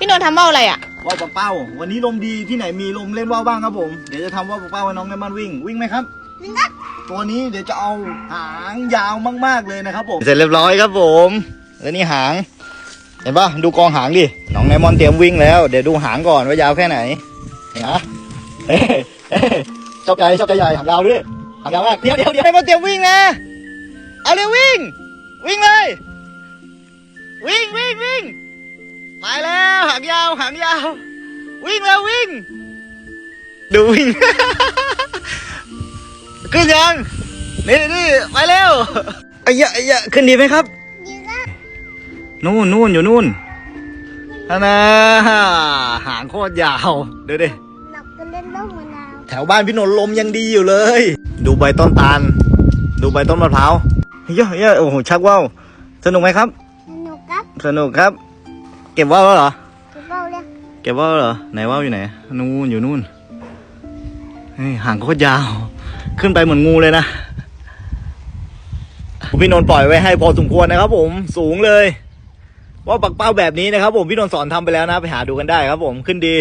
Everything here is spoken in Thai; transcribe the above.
พี่นนท์ทำว่าวอะไรอะว่าวปะเป้าวันนี้ลมดีที่ไหนมีลมเล่นว่าวบ้างครับผม เดี๋ยวจะทำว่าวปะเป้าให้น้องไนมันวิ่ง วิ่งไหมครับ วิ่งครับ ตัวนี้เดี๋ยวจะเอาหางยาวมากๆเลยนะครับผม เสร็จเรียบร้อยครับผม แล้วนี่หาง เห็นปะดูกองหางดิ น้องไนมอนเตรียมวิ่งแล้ว เดี๋ยวดูหางก่อนว่ายาวแค่ไหนเห็นนะเฮ้ยเฮ้ยชอบใจชอบใจใหญ่หางยาวด้วยหางยาวมาก เดี๋ยวเดี๋ยวเดี๋ยวไนมอนเตรียมวิ่งนะ เอาเร็ววิ่ง วิ่งเลย วิ่งวิ่งวิ่งไปแล้วหางยาวหางยาว วิ่งแล้ววิ่ง ดูวิ่ง ขึ้นยัง นี่นี่ไปเร็วไอ้ยะไอ้ยะขึ้นดีไหมครับ ดีครับ นู่นนู่นอยู่นู่นฮานะหางโคตรยาวเดี๋ยวดิหนักก็เล่นลูกมะนาวแถวบ้านพี่นนท์ลมยังดีอยู่เลย ดูใบต้นตาล ดูใบต้นมะพร้าวเฮ้ยเฮ้ยโอ้โหชักว่าวสนุกไหมครับ สนุกครับ สนุกครับ เก็บว่าวแล้วเหรอจะเบ้า แก็บว่าวเหรอไหนว่าวอยู่ไหนนู่นอยู่นู่นห่างโคตรยาว ขึ้นไปเหมือนงูเลยนะพี่นนท์ปล่อยไว้ให้พอสมควรนะครับผมสูงเลยว่าปักเป้าแบบนี้นะครับผมพี่นนท์สอนทำไปแล้วนะ ไปหาดูกันได้ครับผมขึ้นดี